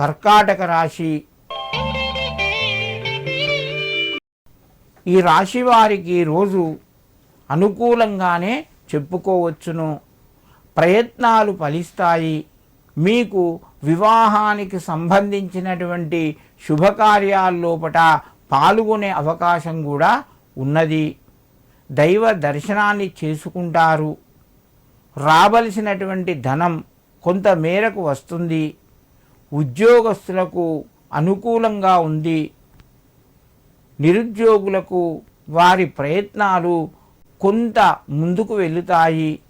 కర్కాటక రాశి. ఈ రాశి వారికి రోజు అనుకూలంగానే చెప్పుకోవచ్చును. ప్రయత్నాలు ఫలిస్తాయి. మీకు వివాహానికి సంబంధించినటువంటి శుభకార్యాల్లోపట పాల్గొనే అవకాశం కూడా ఉన్నది. దైవ దర్శనాన్ని చేసుకుంటారు. రావలసినటువంటి ధనం కొంత మేరకు వస్తుంది. ఉద్యోగస్తులకు అనుకూలంగా ఉంది నిరుద్యోగులకు వారి ప్రయత్నాలు కొంత ముందుకు వెళుతాయి.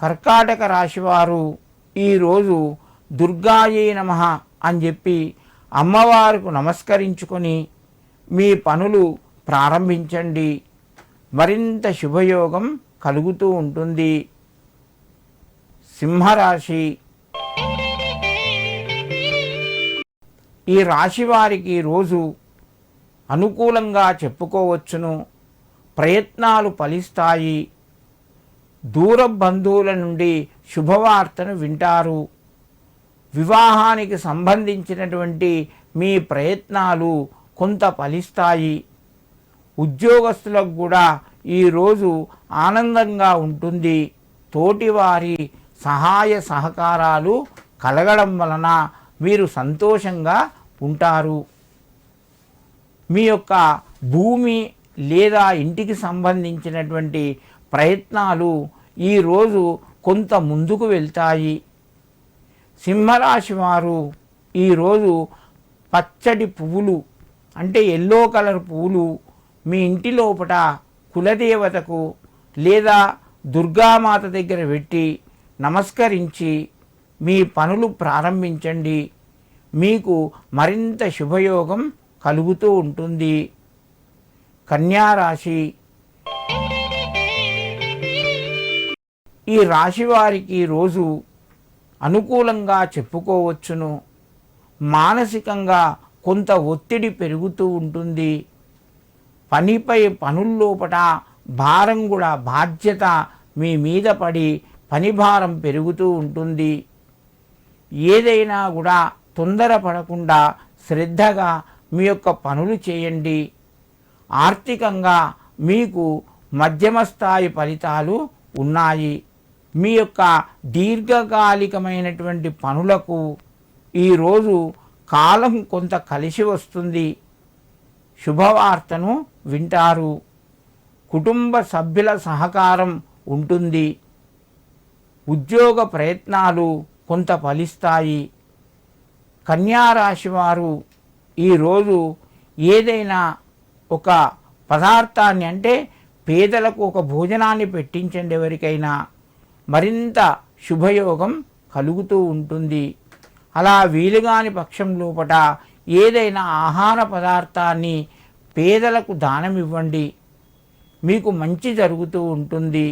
కర్కాటక రాశివారు ఈరోజు దుర్గాయే నమ అని చెప్పి అమ్మవారికి నమస్కరించుకొని మీ పనులు ప్రారంభించండి. మరింత శుభయోగం కలుగుతూ ఉంటుంది. సింహరాశి ఈ రాశి వారికి రోజు అనుకూలంగా చెప్పుకోవచ్చును. ప్రయత్నాలు ఫలిస్తాయి. దూర బంధువుల నుండి శుభవార్తను వింటారు. వివాహానికి సంబంధించినటువంటి మీ ప్రయత్నాలు కొంత ఫలిస్తాయి. ఉద్యోగస్తులకు కూడా ఈరోజు ఆనందంగా ఉంటుంది. తోటివారి సహాయ సహకారాలు కలగడం వలన మీరు సంతోషంగా ఉంటారు. మీ యొక్క భూమి లేదా ఇంటికి సంబంధించినటువంటి ప్రయత్నాలు ఈరోజు కొంత ముందుకు వెళ్తాయి. సింహరాశి వారు ఈరోజు పచ్చడి పువ్వులు అంటే ఎల్లో కలర్ పువ్వులు మీ ఇంటి లోపట కులదేవతకు లేదా దుర్గామాత దగ్గర పెట్టి నమస్కరించి మీ పనులు ప్రారంభించండి. మీకు మరింత శుభయోగం కలుగుతూ ఉంటుంది. కన్యారాశి. ఈ రాశి వారికి రోజు అనుకూలంగా చెప్పుకోవచ్చును. మానసికంగా కొంత ఒత్తిడి పెరుగుతూ ఉంటుంది. పనిపై పనుల్లోపట భారం కూడా బాధ్యత మీ మీద పడి పని భారం పెరుగుతూ ఉంటుంది. ఏదైనా కూడా తొందరపడకుండా శ్రద్ధగా మీ యొక్క పనులు చేయండి. ఆర్థికంగా మీకు మధ్యమ స్థాయి ఫలితాలు ఉన్నాయి. మీ యొక్క దీర్ఘకాలికమైనటువంటి పనులకు ఈరోజు కాలం కొంత కలిసి వస్తుంది. శుభవార్తను వింటారు. కుటుంబ సభ్యుల సహకారం ఉంటుంది. ఉద్యోగ ప్రయత్నాలు కొంత ఫలిస్తాయి. కన్యారాశి వారు ఈరోజు ఏదైనా ఒక పదార్థాన్ని అంటే పేదలకు ఒక భోజనాన్ని పెట్టించండి ఎవరికైనా. మరింత శుభయోగం కలుగుతూ ఉంటుంది. అలా వీలుగాని పక్షం లోపట ఏదైనా ఆహార పదార్థాన్ని పేదలకు దానం ఇవ్వండి మీకు మంచి జరుగుతూ ఉంటుంది.